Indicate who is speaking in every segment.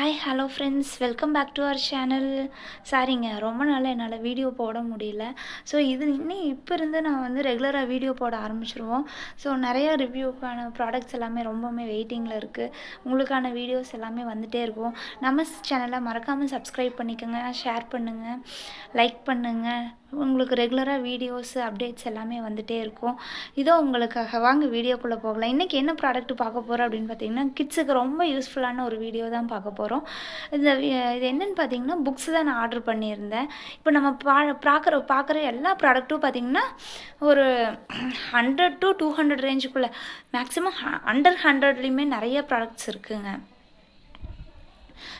Speaker 1: Hi hello friends welcome back to our channel சாரிங்க ரொம்ப நாளாக என்னால் வீடியோ போட முடியல. ஸோ இது இன்னும் இப்போ இருந்து நான் வந்து ரெகுலராக வீடியோ போட ஆரம்பிச்சிருவோம். ஸோ நிறையா ரிவ்யூக்கான ப்ராடக்ட்ஸ் எல்லாமே ரொம்பவுமே வெயிட்டிங்கில் இருக்குது உங்களுக்கான வீடியோஸ் எல்லாமே வந்துகிட்டே இருக்கும். நம்ம சேனலை மறக்காமல் சப்ஸ்கிரைப் பண்ணிக்கோங்க ஷேர் பண்ணுங்கள் லைக் பண்ணுங்கள் உங்களுக்கு ரெகுலராக வீடியோஸ் அப்டேட்ஸ் எல்லாமே வந்துகிட்டே இருக்கும். இதோ உங்களுக்காக வாங்க வீடியோக்குள்ளே போகலாம். இன்றைக்கி என்ன ப்ராடக்ட் பார்க்க போகிறோம் அப்படின்னு பார்த்தீங்கன்னா கிட்ஸுக்கு ரொம்ப யூஸ்ஃபுல்லான ஒரு வீடியோ தான் பார்க்க போகிறோம் இந்த இது என்னென்னு பார்த்தீங்கன்னா புக்ஸ் தான் நான் ஆர்டர் பண்ணியிருந்தேன். இப்போ நம்ம பா பார்க்குற பார்க்குற எல்லா ப்ராடக்ட்டும் பார்த்தீங்கன்னா ஒரு ஹண்ட்ரட் டு டூ ஹண்ட்ரட் ரேஞ்சுக்குள்ளே மேக்ஸிமம் அண்டர் ஹண்ட்ரட்லேயுமே நிறைய ப்ராடக்ட்ஸ் இருக்குங்க.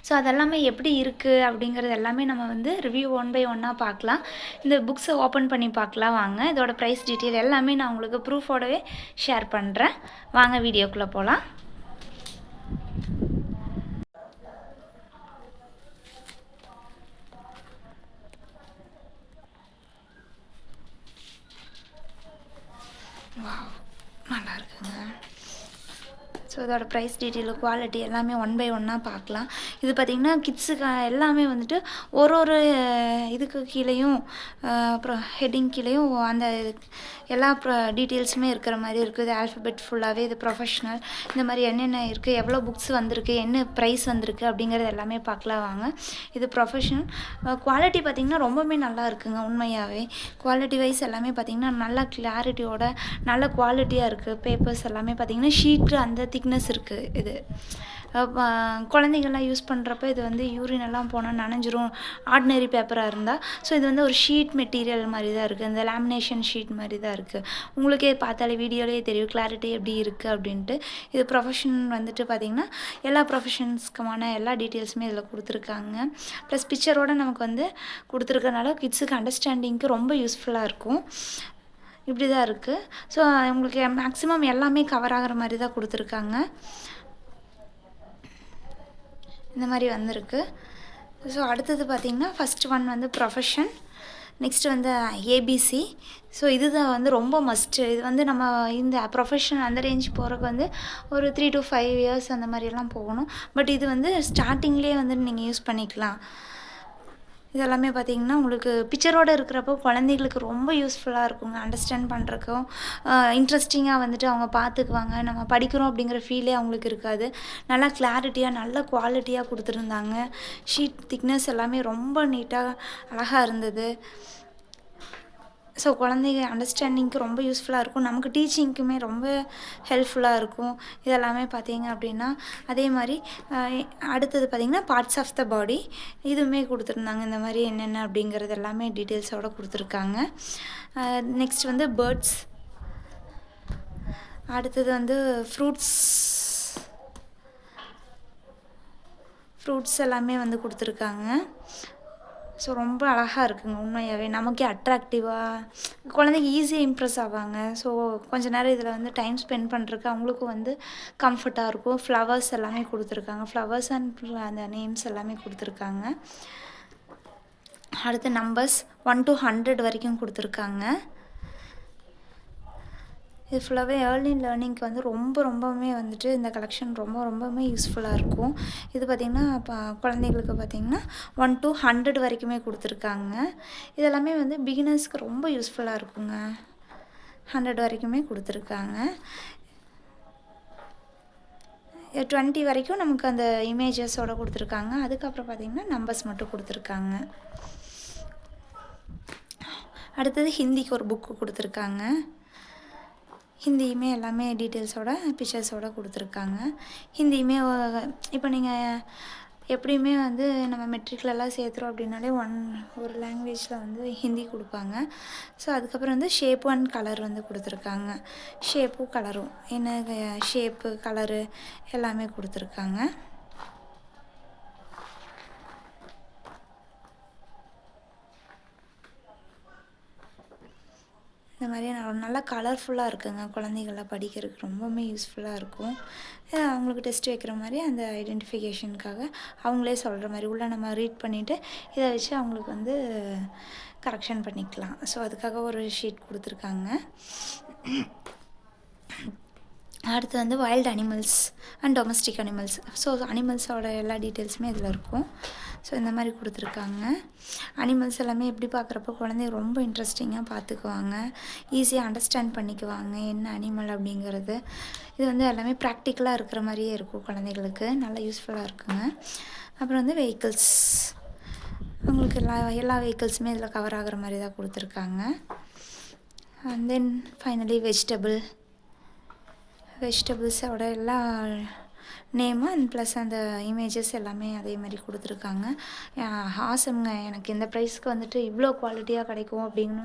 Speaker 1: ஸோ அதெல்லாமே எப்படி இருக்குது அப்படிங்கிறது எல்லாமே நம்ம வந்து ரிவ்யூ ஒன் பை ஒன்னாக பார்க்கலாம். இந்த புக்ஸை ஓப்பன் பண்ணி பார்க்கலாம் வாங்க. இதோட ப்ரைஸ் டீட்டெயில் எல்லாமே நான் உங்களுக்கு ப்ரூஃபோடவே ஷேர் பண்ணுறேன் வாங்க வீடியோக்குள்ளே போகலாம் நல்லா இருக்குங்க ஸோ இதோட ப்ரைஸ் டீட்டெயில் குவாலிட்டி எல்லாமே ஒன் பை ஒன்னாக பார்க்கலாம். இது பார்த்திங்கன்னா கிட்ஸுக்கு எல்லாமே வந்துட்டு ஒரு ஒரு இதுக்கு கீழேயும் அப்புறம் ஹெட்டிங் கீழேயும் அந்த எல்லா ப்ரோ டீட்டெயில்ஸுமே இருக்கிற மாதிரி இருக்குது இது ஆல்ஃபபெட் ஃபுல்லாகவே இது ப்ரொஃபஷ்னல் இந்த மாதிரி என்னென்ன இருக்குது எவ்வளோ புக்ஸ் வந்திருக்கு என்ன ப்ரைஸ் வந்திருக்கு அப்படிங்கிறது எல்லாமே பார்க்கலாம் வாங்க. இது ப்ரொஃபஷனல் குவாலிட்டி பார்த்திங்கன்னா ரொம்பவுமே நல்லா இருக்குங்க உண்மையாகவே குவாலிட்டி வைஸ் எல்லாமே பார்த்திங்கன்னா நல்லா கிளாரிட்டியோட நல்ல குவாலிட்டியாக இருக்குது பேப்பர்ஸ் எல்லாமே பார்த்திங்கன்னா ஷீட்டு அந்த திக்னஸ் இருக்குது இது. குழந்தைகள்லாம் குழந்தைங்கள்லாம் யூஸ் பண்ணுறப்ப இது வந்து யூரின் எல்லாம் போனால் நனைஞ்சிரும். ஆர்டினரி பேப்பராக இருந்தால் ஸோ இது வந்து ஒரு ஷீட் மெட்டீரியல் மாதிரி தான் இருக்குது இந்த லேமினேஷன் ஷீட் மாதிரி தான் இருக்குது உங்களுக்கே பார்த்தாலே வீடியோலேயே தெரியும். கிளாரிட்டி எப்படி இருக்குது அப்படின்ட்டு. இது ப்ரொஃபஷன் வந்துட்டு பார்த்திங்கன்னா எல்லா ப்ரொஃபஷன்ஸ்க்குமான எல்லா டீட்டெயில்ஸுமே இதில் கொடுத்துருக்காங்க. ப்ளஸ் பிக்சரோடு நமக்கு வந்து கொடுத்துருக்கறனால கிட்ஸுக்கு அண்டர்ஸ்டாண்டிங்க்கு ரொம்ப யூஸ்ஃபுல்லாக இருக்கும். இப்படி தான் இருக்குது ஸோ உங்களுக்கு மேக்ஸிமம் எல்லாமே கவர் ஆகிற மாதிரி தான் கொடுத்துருக்காங்க. இந்த மாதிரி வந்திருக்கு. ஸோ அடுத்தது பார்த்திங்கன்னா ஃபஸ்ட் ஒன் வந்து ப்ரொஃபஷன் நெக்ஸ்ட்டு வந்து ஏபிசி ஸோ இதுதான் வந்து ரொம்ப மஸ்ட்டு இது வந்து நம்ம இந்த ப்ரொஃபஷன் அந்த ரேஞ்ச் போகிறக்கு வந்து ஒரு த்ரீ டு ஃபைவ் இயர்ஸ் அந்த மாதிரிலாம் போகணும். பட் இது வந்து ஸ்டார்டிங்லேயே வந்து நீங்கள் யூஸ் பண்ணிக்கலாம். இதெல்லாமே பார்த்திங்கன்னா உங்களுக்கு பிக்சரோடு இருக்கிறப்போ குழந்தைகளுக்கு ரொம்ப யூஸ்ஃபுல்லாக இருக்குங்க. அண்டர்ஸ்டாண்ட் பண்ணுறக்கும் இன்ட்ரெஸ்டிங்காக வந்துட்டு அவங்க பார்த்துக்குவாங்க. நம்ம படிக்கிறோம் அப்படிங்கிற ஃபீலே அவங்களுக்கு இருக்காது. நல்லா கிளாரிட்டியாக நல்ல குவாலிட்டியாக கொடுத்துருந்தாங்க. ஷீட் திக்னஸ் எல்லாமே ரொம்ப நீட்டாக அழகாக இருந்தது. ஸோ குழந்தைங்க அண்டர்ஸ்டாண்டிங்க்கு ரொம்ப யூஸ்ஃபுல்லாக இருக்கும். நமக்கு டீச்சிங்க்குமே ரொம்ப ஹெல்ப்ஃபுல்லாக இருக்கும். இதெல்லாமே பார்த்தீங்க அப்படின்னா அதே மாதிரி அடுத்தது பார்த்திங்கன்னா பார்ட்ஸ் ஆஃப் த பாடி இதுவுமே கொடுத்துருந்தாங்க. இந்த மாதிரி என்னென்ன அப்படிங்கிறது எல்லாமே டீட்டெயில்ஸோடு கொடுத்துருக்காங்க. நெக்ஸ்ட் வந்து பேர்ட்ஸ் அடுத்தது வந்து ஃப்ரூட்ஸ் ஃப்ரூட்ஸ் எல்லாமே வந்து கொடுத்துருக்காங்க. ஸோ ரொம்ப அழகாக இருக்குங்க உண்மையாகவே நமக்கே அட்ராக்டிவாக குழந்தைங்க ஈஸியாக இம்ப்ரெஸ் ஆவாங்க. ஸோ கொஞ்ச நேரம் இதில் வந்து டைம் ஸ்பெண்ட் பண்ணுறதுக்கு அவங்களுக்கும் வந்து கம்ஃபர்ட்டாக இருக்கும். ஃப்ளவர்ஸ் எல்லாமே கொடுத்துருக்காங்க. ஃப்ளவர்ஸ் அண்ட் அந்த நேம்ஸ் எல்லாமே கொடுத்துருக்காங்க. அடுத்து நம்பர்ஸ் ஒன் டு ஹண்ட்ரட் வரைக்கும் கொடுத்துருக்காங்க. இது ஃபுல்லாகவே ஏர்லி லேர்னிங்க்கு வந்து ரொம்ப ரொம்பவுமே வந்துட்டு இந்த கலெக்ஷன் ரொம்ப ரொம்பவுமே யூஸ்ஃபுல்லாக இருக்கும். இது பார்த்திங்கன்னா இப்போ குழந்தைங்களுக்கு பார்த்திங்கன்னா ஒன் டூ ஹண்ட்ரட் வரைக்குமே கொடுத்துருக்காங்க. இதெல்லாமே வந்து பிகினர்ஸ்க்கு ரொம்ப யூஸ்ஃபுல்லாக இருக்குங்க. ஹண்ட்ரட் வரைக்குமே கொடுத்துருக்காங்க. டுவெண்ட்டி வரைக்கும் நமக்கு அந்த இமேஜஸோட கொடுத்துருக்காங்க. அதுக்கப்புறம் பார்த்திங்கன்னா நம்பர்ஸ் மட்டும் கொடுத்துருக்காங்க. அடுத்தது ஹிந்திக்கு ஒரு புக்கு கொடுத்துருக்காங்க. ஹிந்தியுமே எல்லாமே டீட்டெயில்ஸோட பிக்சர்ஸோட கொடுத்துருக்காங்க. ஹிந்தியுமே இப்போ நீங்கள் எப்படியுமே வந்து நம்ம மெட்ரிக்லலாம் சேர்த்துறோம் அப்படின்னாலே ஒன் ஒரு லாங்குவேஜில் வந்து ஹிந்தி கொடுப்பாங்க. ஸோ அதுக்கப்புறம் வந்து ஷேப் அண்ட் கலர் வந்து கொடுத்துருக்காங்க. ஷேப்பும் கலரும் என்ன ஷேப்பு கலரு எல்லாமே கொடுத்துருக்காங்க. இந்த மாதிரியான நல்லா கலர்ஃபுல்லாக இருக்குங்க குழந்தைகள்லாம் படிக்கிறதுக்கு ரொம்பவுமே யூஸ்ஃபுல்லாக இருக்கும். அவங்களுக்கு டெஸ்ட் வைக்கிற மாதிரி அந்த ஐடென்டிஃபிகேஷனுக்காக அவங்களே சொல்கிற மாதிரி உள்ளே நம்ம ரீட் பண்ணிவிட்டு இதை வச்சு அவங்களுக்கு வந்து கரெக்ஷன் பண்ணிக்கலாம். ஸோ அதுக்காக ஒரு ஷீட் கொடுத்துருக்காங்க. அடுத்து வந்து wild animals and domestic animals so அனிமல்ஸோட எல்லா டீட்டெயில்ஸுமே இதில் இருக்கும். ஸோ இந்த மாதிரி கொடுத்துருக்காங்க. அனிமல்ஸ் எல்லாமே எப்படி பார்க்குறப்ப குழந்தைங்க ரொம்ப இன்ட்ரெஸ்டிங்காக பார்த்துக்குவாங்க. ஈஸியாக அண்டர்ஸ்டாண்ட் பண்ணிக்குவாங்க என்ன அனிமல் அப்படிங்கிறது. இது வந்து எல்லாமே ப்ராக்டிக்கலாக இருக்கிற மாதிரியே இருக்கும் குழந்தைகளுக்கு. நல்லா யூஸ்ஃபுல்லாக இருக்குங்க. அப்புறம் வந்து வெஹிக்கிள்ஸ் அவங்களுக்கு எல்லா எல்லா வெஹிக்கிள்ஸுமே இதில் கவர் ஆகிற மாதிரி தான் கொடுத்துருக்காங்க. அண்ட் தென் ஃபைனலி வெஜிடபிள் வெஜிடபிள்ஸோட எல்லா நேமு அண்ட் ப்ளஸ் அந்த இமேஜஸ் எல்லாமே அதே மாதிரி கொடுத்துருக்காங்க. ஆசம்ங்க எனக்கு இந்த ப்ரைஸ்க்கு வந்துட்டு இவ்வளோ குவாலிட்டியாக கிடைக்கும் அப்படின்னு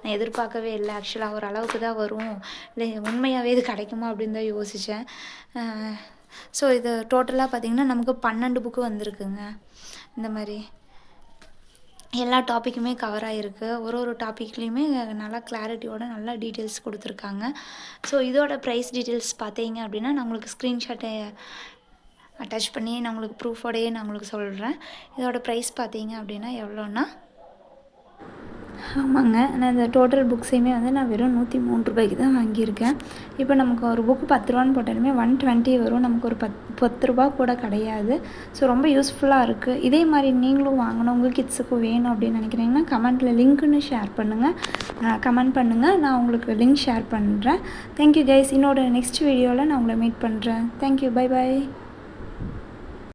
Speaker 1: நான் எதிர்பார்க்கவே இல்லை. ஆக்சுவலாக ஒரு அளவுக்கு தான் வரும். இல்லை உண்மையாகவே இது கிடைக்குமா அப்படின்னு தான் யோசித்தேன் ஸோ இது டோட்டலாக பார்த்திங்கன்னா நமக்கு பன்னெண்டு புக்கு வந்திருக்குங்க. இந்த மாதிரி. எல்லா டாப்பிக்குமே கவர் ஆகிருக்கு ஒரு ஒரு டாப்பிக்லேயுமே நல்லா கிளாரிட்டியோட நல்லா டீட்டெயில்ஸ் கொடுத்துருக்காங்க. ஸோ இதோட ப்ரைஸ் டீட்டெயில்ஸ் பார்த்தீங்க அப்படின்னா நான் உங்களுக்கு ஸ்க்ரீன்ஷாட்டை அட்டாச் பண்ணி நான் உங்களுக்கு ப்ரூஃபோடையே நான் உங்களுக்கு சொல்கிறேன் இதோட ப்ரைஸ் பார்த்தீங்க அப்படின்னா எவ்வளோன்னா ஆமாங்க. நான் இந்த டோட்டல் புக்ஸையுமே வந்து நான் வெறும் நூற்றி மூணு ரூபாய்க்கு தான் வாங்கியிருக்கேன். இப்போ நமக்கு ஒரு புக்கு பத்து ரூபான்னு போட்டாலுமே ஒன் டுவெண்ட்டி வரும். நமக்கு ஒரு பத் பத்து ரூபா கூட கிடையாது. ஸோ ரொம்ப யூஸ்ஃபுல்லாக இருக்குது இதே மாதிரி நீங்களும் வாங்கணும். உங்கள் கிட்ஸுக்கும் வேணும் அப்படின்னு நினைக்கிறீங்கன்னா கமெண்ட்டில் லிங்க்குன்னு ஷேர் பண்ணுங்கள் கமெண்ட் பண்ணுங்கள் நான் உங்களுக்கு லிங்க் ஷேர் பண்ணுறேன் தேங்க்யூ கைஸ் இன்னோட நெக்ஸ்ட் வீடியோவில் நான் உங்களை மீட் பண்ணுறேன் தேங்க்யூ பை பாய்